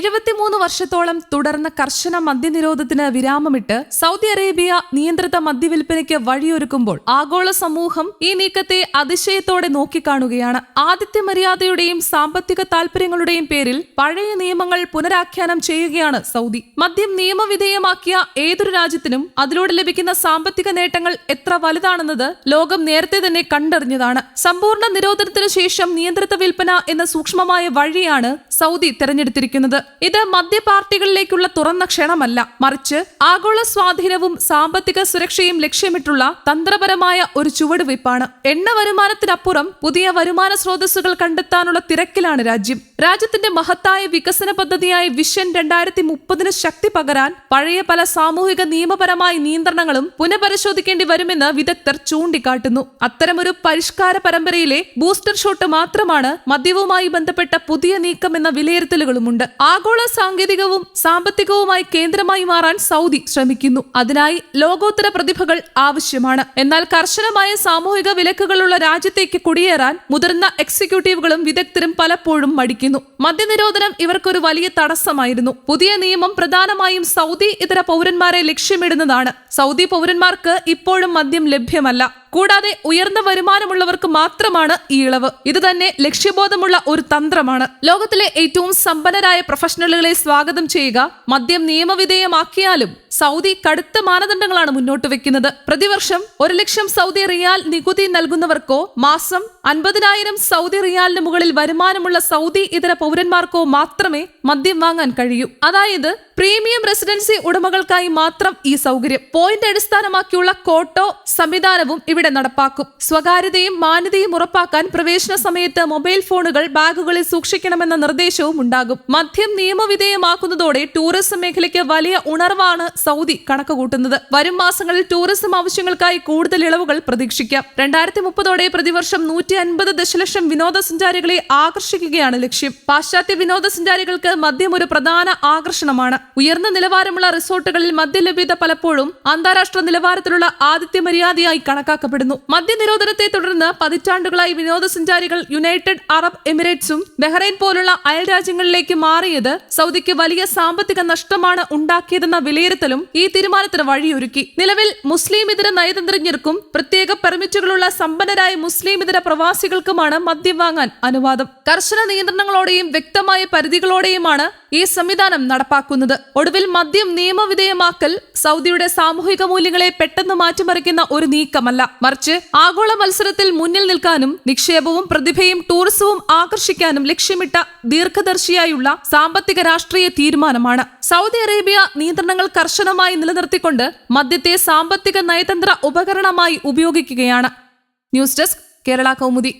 എഴുപത്തിമൂന്ന് വർഷത്തോളം തുടർന്ന കർശന മദ്യനിരോധത്തിന് വിരാമമിട്ട് സൗദി അറേബ്യ നിയന്ത്രിത മദ്യവില്പനയ്ക്ക് വഴിയൊരുക്കുമ്പോൾ ആഗോള സമൂഹം ഈ നീക്കത്തെ അതിശയത്തോടെ നോക്കിക്കാണുകയാണ്. ആദിത്യ മര്യാദയുടെയും സാമ്പത്തിക താൽപര്യങ്ങളുടെയും പേരിൽ പഴയ നിയമങ്ങൾ പുനരാഖ്യാനം ചെയ്യുകയാണ് സൗദി. മദ്യം നിയമവിധേയമാക്കിയ ഏതൊരു രാജ്യത്തിനും അതിലൂടെ ലഭിക്കുന്ന സാമ്പത്തിക നേട്ടങ്ങൾ എത്ര വലുതാണെന്നത് ലോകം നേരത്തെ തന്നെ കണ്ടറിഞ്ഞതാണ്. സമ്പൂർണ നിരോധനത്തിനു ശേഷം നിയന്ത്രിത വിൽപ്പന എന്ന സൂക്ഷ്മമായ വഴിയാണ് സൗദി തെരഞ്ഞെടുത്തിരിക്കുന്നത്. ഇത് മധ്യപാർട്ടികളിലേക്കുള്ള തുറന്ന ക്ഷണമല്ല. മറിച്ച് ആഗോള സ്വാധീനവും സാമ്പത്തിക സുരക്ഷയും ലക്ഷ്യമിട്ടുള്ള തന്ത്രപരമായ ഒരു ചുവടുവയ്പ്പാണ് എണ്ണ വരുമാനത്തിനപ്പുറം പുതിയ വരുമാന സ്രോതസ്സുകൾ കണ്ടെത്താനുള്ള തിരക്കിലാണ് രാജ്യം. രാജ്യത്തിന്റെ മഹത്തായ വികസന പദ്ധതിയായ വിഷൻ രണ്ടായിരത്തി മുപ്പതിന് ശക്തി പകരാൻ പഴയ പല സാമൂഹിക നിയമപരമായ നിയന്ത്രണങ്ങളും പുനഃപരിശോധിക്കേണ്ടി വരുമെന്ന് വിദഗ്ധർ ചൂണ്ടിക്കാട്ടുന്നു. അത്തരമൊരു പരിഷ്കാര പരമ്പരയിലെ ബൂസ്റ്റർ ഷോട്ട് മാത്രമാണ് മദ്യവുമായി ബന്ധപ്പെട്ട പുതിയ നീക്കം എന്ന വിലയിരുത്തലുകളുമുണ്ട്. ആഗോള സാങ്കേതികവും സാമ്പത്തികവുമായി കേന്ദ്രമായി മാറാൻ സൗദി ശ്രമിക്കുന്നു. അതിനായി ലോകോത്തര പ്രതിഭകൾ ആവശ്യമാണ്. എന്നാൽ കർശനമായ സാമൂഹിക വിലക്കുകളുള്ള രാജ്യത്തേക്ക് കുടിയേറാൻ മുതിർന്ന എക്സിക്യൂട്ടീവുകളും വിദഗ്ധരും പലപ്പോഴും മടിക്കുന്നു. മദ്യനിരോധനം ഇവർക്കൊരു വലിയ തടസ്സമായിരുന്നു. പുതിയ നിയമം പ്രധാനമായും സൗദി ഇതര പൗരന്മാരെ ലക്ഷ്യമിടുന്നതാണ്. സൗദി പൗരന്മാർക്ക് ഇപ്പോഴും മദ്യം ലഭ്യമല്ല. കൂടാതെ ഉയർന്ന വരുമാനമുള്ളവർക്ക് മാത്രമാണ് ഈ ഇളവ്. ഇത് തന്നെ ലക്ഷ്യബോധമുള്ള ഒരു തന്ത്രമാണ്. ലോകത്തിലെ ഏറ്റവും സമ്പന്നരായ പ്രൊഫഷണലുകളെ സ്വാഗതം ചെയ്യുക മദ്യം നിയമവിധേയമാക്കിയാലും സൗദി കടുത്ത മാനദണ്ഡങ്ങളാണ് മുന്നോട്ട് വെക്കുന്നത്. പ്രതിവർഷം ഒരു ലക്ഷം സൗദി റിയാൽ നികുതി നൽകുന്നവർക്കോ മാസം അൻപതിനായിരം സൗദി റിയാലിന് മുകളിൽ വരുമാനമുള്ള സൗദി ഇതര പൗരന്മാർക്കോ മാത്രമേ മദ്യം വാങ്ങാൻ കഴിയൂ. അതായത് പ്രീമിയം റെസിഡൻസി ഉടമകൾക്കായി മാത്രം ഈ സൗകര്യം. പോയിന്റ് അടിസ്ഥാനമാക്കിയുള്ള കോട്ടോ സംവിധാനവും ഇവിടെ നടപ്പാക്കും. സ്വകാര്യതയും മാന്യതയും ഉറപ്പാക്കാൻ പ്രവേശന സമയത്ത് മൊബൈൽ ഫോണുകൾ ബാഗുകളിൽ സൂക്ഷിക്കണമെന്ന നിർദ്ദേശവും ഉണ്ടാകും. മദ്യം നിയമവിധേയമാക്കുന്നതോടെ ടൂറിസം മേഖലയ്ക്ക് വലിയ ഉണർവാണ് സൗദി കണക്കുകൂട്ടുന്നത് വരും മാസങ്ങളിൽ ടൂറിസം ആവശ്യങ്ങൾക്കായി കൂടുതൽ ഇളവുകൾ പ്രതീക്ഷിക്കാം. രണ്ടായിരത്തി മുപ്പതോടെ പ്രതിവർഷം നൂറ്റി അൻപത് ദശലക്ഷം വിനോദസഞ്ചാരികളെ ആകർഷിക്കുകയാണ് ലക്ഷ്യം. പാശ്ചാത്യ വിനോദസഞ്ചാരികൾക്ക് മദ്യം ഒരു പ്രധാന ആകർഷണമാണ്. ഉയർന്ന നിലവാരമുള്ള റിസോർട്ടുകളിൽ മദ്യലഭ്യത പലപ്പോഴും അന്താരാഷ്ട്ര നിലവാരത്തിലുള്ള ആതിഥ്യ മര്യാദയായി കണക്കാക്കപ്പെടുന്നു. മദ്യനിരോധനത്തെ തുടർന്ന് പതിറ്റാണ്ടുകളായി വിനോദസഞ്ചാരികൾ യുണൈറ്റഡ് അറബ് എമിറേറ്റ്സും ബഹ്റൈൻ പോലുള്ള അയൽ രാജ്യങ്ങളിലേക്ക് മാറിയത് സൗദിക്ക് വലിയ സാമ്പത്തിക നഷ്ടമാണ് ഉണ്ടാക്കിയതെന്ന വിലയിരുത്തലും ഈ തീരുമാനത്തിന് വഴിയൊരുക്കി. നിലവിൽ മുസ്ലിം ഇതര നയതന്ത്രജ്ഞർക്കും പ്രത്യേക പെർമിറ്റുകളുള്ള സമ്പന്നരായ മുസ്ലിം ഇതര പ്രവാസികൾക്കുമാണ് മദ്യം വാങ്ങാൻ അനുവാദം. കർശന നിയന്ത്രണങ്ങളോടെയും വ്യക്തമായ പരിധികളോടെയുമാണ് ഈ സംവിധാനം നടപ്പാക്കുന്നത്. ഒടുവിൽ മദ്യം നിയമവിധേയമാക്കൽ സൗദിയുടെ സാമൂഹിക മൂല്യങ്ങളെ പെട്ടെന്ന് മാറ്റിമറിക്കുന്ന ഒരു നീക്കമല്ല. മറിച്ച് ആഗോള മത്സരത്തിൽ മുന്നിൽ നിൽക്കാനും നിക്ഷേപവും പ്രതിഭയും ടൂറിസവും ആകർഷിക്കാനും ലക്ഷ്യമിട്ട ദീർഘദർശിയായുള്ള സാമ്പത്തിക രാഷ്ട്രീയ തീരുമാനമാണ്. സൗദി അറേബ്യ നിയന്ത്രണങ്ങൾ കർശനമായി നിലനിർത്തിക്കൊണ്ട് മദ്യത്തെ സാമ്പത്തിക നയതന്ത്ര ഉപകരണമായി ഉപയോഗിക്കുകയാണ്. News desk Kerala Kaumudi.